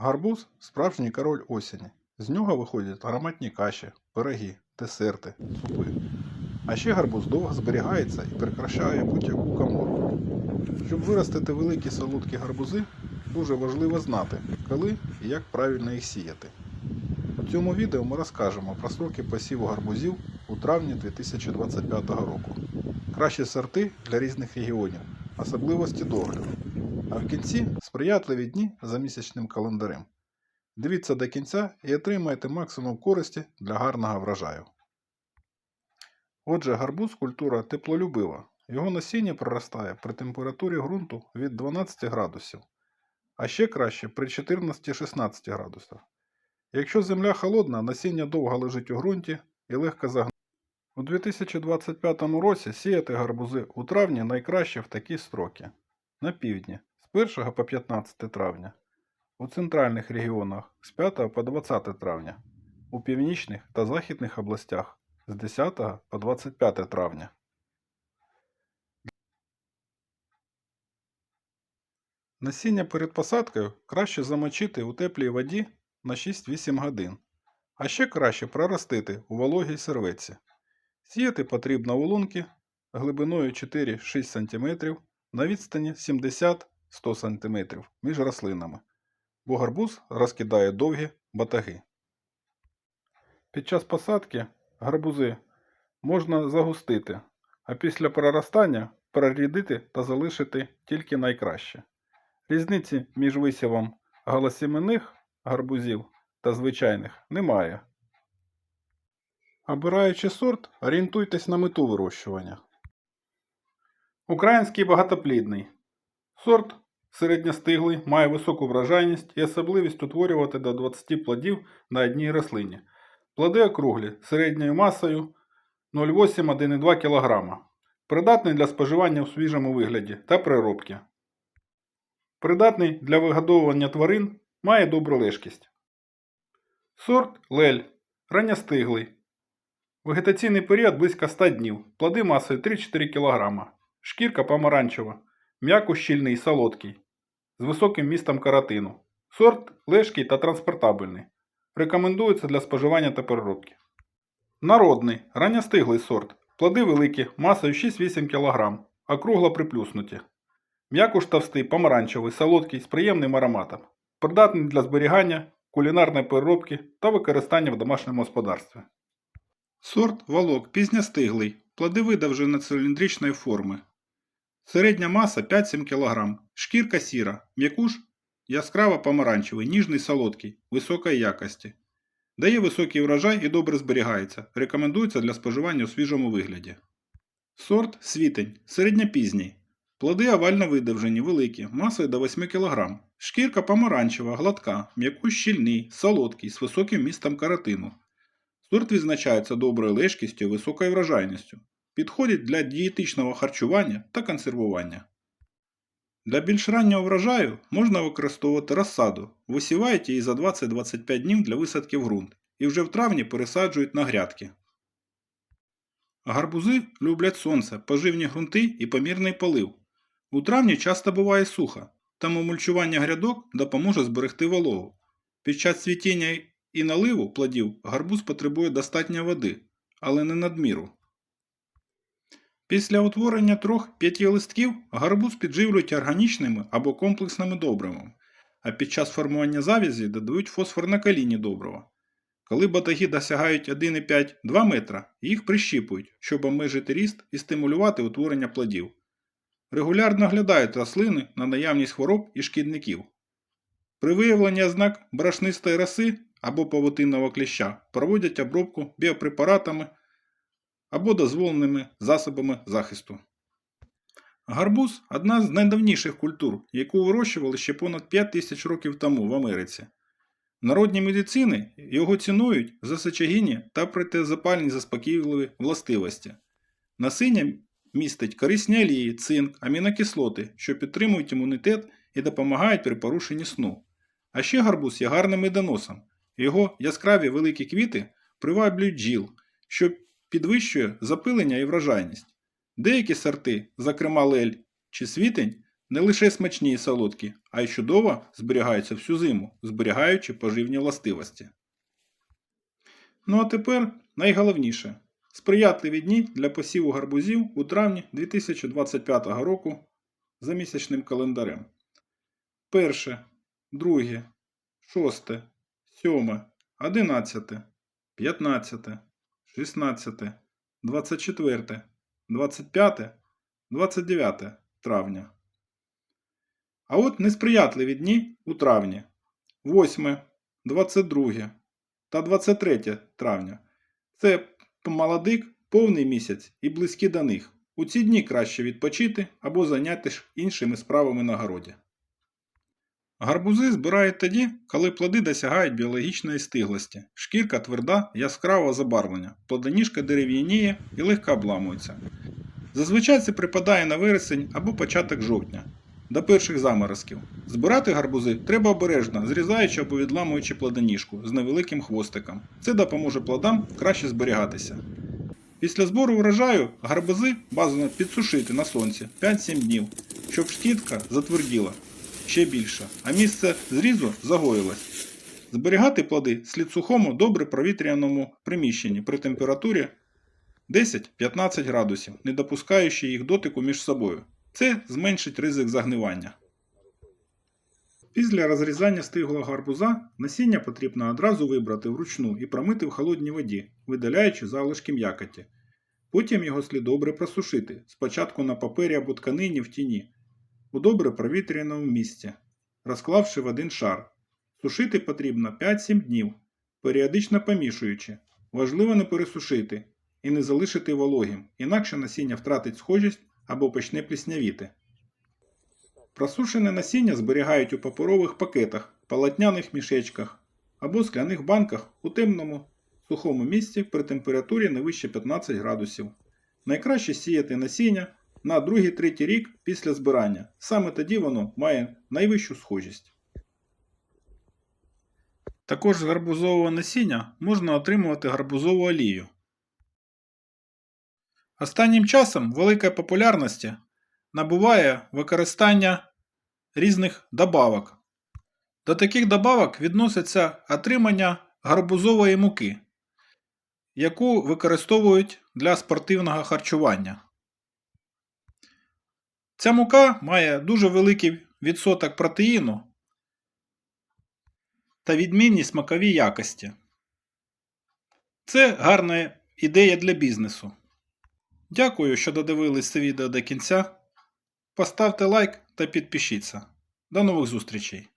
Гарбуз справжній король осені. З нього виходять ароматні каші, пироги, десерти, супи. А ще гарбуз довго зберігається і прикрашає будь-яку камору. Щоб виростити великі солодкі гарбузи, дуже важливо знати, коли і як правильно їх сіяти. У цьому відео ми розкажемо про строки посіву гарбузів у травні 2025 року, кращі сорти для різних регіонів, особливості догляду, а в кінці сприятливі дні за місячним календарем. Дивіться до кінця і отримаєте максимум користі для гарного врожаю. Отже, гарбуз культура теплолюбива. Його насіння проростає при температурі ґрунту від 12 градусів, а ще краще при 14-16 градусах. Якщо земля холодна, насіння довго лежить у ґрунті і легко загнає. У 2025 році сіяти гарбузи у травні найкраще в такі строки. На півдні з 1 по 15 травня, у центральних регіонах з 5 по 20 травня, у північних та західних областях з 10 по 25 травня. Насіння перед посадкою краще замочити у теплій воді на 6-8 годин, а ще краще проростити у вологій серветці. Сіяти потрібно у лунки глибиною 4-6 см на відстані 70-100 см між рослинами, бо гарбуз розкидає довгі батаги. Під час посадки гарбузи можна загустити, а після проростання прорідити та залишити тільки найкраще. Різниці між висівом галосіменних гарбузів та звичайних немає. Обираючи сорт, орієнтуйтесь на мету вирощування. Український багатоплідний. Сорт середньостиглий, має високу врожайність і особливість утворювати до 20 плодів на одній рослині. Плоди округлі середньою масою 0,8-1,2 кг. Придатний для споживання в свіжому вигляді та переробки. Придатний для вигодовування тварин, має добру лежкість. Сорт лель. Ранньостиглий. Вегетаційний період близько 100 днів. Плоди масою 3-4 кг. Шкірка помаранчева. М'яко щільний, солодкий. З високим містом каротину. Сорт лежкий та транспортабельний. Рекомендується для споживання та переробки. Народний. Ранньостиглий сорт. Плоди великі, масою 6-8 кг. Округло приплюснуті. М'якуш товстий, помаранчевий, солодкий, з приємним ароматом. Придатний для зберігання, кулінарної переробки та використання в домашньому господарстві. Сорт волок пізньостиглий, плоди видовжено циліндричної форми. Середня маса 5-7 кг. Шкірка сіра, м'якуш яскраво помаранчевий, ніжний солодкий, високої якості. Дає високий врожай і добре зберігається. Рекомендується для споживання у свіжому вигляді. Сорт світень, середньопізній. Плоди овально видовжені, великі, масою до 8 кг. Шкірка помаранчева, гладка, м'якуш щільний, солодкий, з високим містом каротину. Сорт відзначається доброю лежкістю і високою врожайністю. Підходить для дієтичного харчування та консервування. Для більш раннього врожаю можна використовувати розсаду. Висівають її за 20-25 днів для висадки в ґрунт і вже в травні пересаджують на грядки. Гарбузи люблять сонце, поживні ґрунти і помірний полив. У травні часто буває сухо, тому мульчування грядок допоможе зберегти вологу. Під час цвітіння і наливу плодів гарбуз потребує достатньо води, але не надміру. Після утворення трьох п'яти листків гарбуз підживлюють органічними або комплексними добривами, а під час формування завязі додають фосфорно-калійні добрива. Коли батаги досягають 1,5-2 метра, їх прищіпують, щоб обмежити ріст і стимулювати утворення плодів. Регулярно оглядають рослини на наявність хвороб і шкідників. При виявленні ознак брашнистої роси або павутинного кліща проводять обробку біопрепаратами або дозволеними засобами захисту. Гарбуз одна з найдавніших культур, яку вирощували ще понад 5 тисяч років тому в Америці. В народній медицини його цінують за сечогінні та протизапальні заспокійливі властивості. Насіння містить корисні олії, цинк, амінокислоти, що підтримують імунітет і допомагають при порушенні сну. А ще гарбуз є гарним медоносом. Його яскраві великі квіти приваблюють бджіл, що підвищує запилення і врожайність. Деякі сорти, зокрема лель чи світень, не лише смачні і солодкі, а й чудово зберігаються всю зиму, зберігаючи поживні властивості. Ну а тепер найголовніше сприятливі дні для посіву гарбузів у травні 2025 року за місячним календарем. Перше, друге, шосте, сьоме, одинадцяте, п'ятнадцяте, шістнадцяте, двадцять четверте, двадцять п'яте, двадцять дев'яте травня. А от несприятливі дні у травні 8, 22 та 23 травня. Це молодик, повний місяць і близькі до них. У ці дні краще відпочити або зайнятися іншими справами на городі. Гарбузи збирають тоді, коли плоди досягають біологічної стиглості. Шкірка тверда, яскравого забарвлення, плодоніжка дерев'яніє і легко обламується. Зазвичай це припадає на вересень або початок жовтня, до перших заморозків. Збирати гарбузи треба обережно, зрізаючи або відламуючи плодоніжку з невеликим хвостиком. Це допоможе плодам краще зберігатися. Після збору врожаю гарбузи бажано підсушити на сонці 5-7 днів, щоб шкідка затверділа ще більше, а місце зрізу загоїлось. Зберігати плоди слід сухому, добре провітряному приміщенні при температурі 10-15 градусів, не допускаючи їх дотику між собою. Це зменшить ризик загнивання. Після розрізання стиглого гарбуза насіння потрібно одразу вибрати вручну і промити в холодній воді, видаляючи залишки м'якоті. Потім його слід добре просушити, спочатку на папері або тканині в тіні, у добре провітряному місці, розклавши в один шар. Сушити потрібно 5-7 днів, періодично помішуючи. Важливо не пересушити і не залишити вологим, інакше насіння втратить схожість або почне пліснявіти. Просушене насіння зберігають у паперових пакетах, полотняних мішечках або скляних банках у темному сухому місці при температурі не вище 15 градусів. Найкраще сіяти насіння на 2-3 рік після збирання. Саме тоді воно має найвищу схожість. Також з гарбузового насіння можна отримувати гарбузову олію. Останнім часом великої популярності набуває використання різних добавок. До таких добавок відноситься отримання гарбузової муки, яку використовують для спортивного харчування. Ця мука має дуже великий відсоток протеїну та відмінні смакові якості. Це гарна ідея для бізнесу. Дякую, що додивились це відео до кінця. Поставте лайк та підпишіться. До нових зустрічей!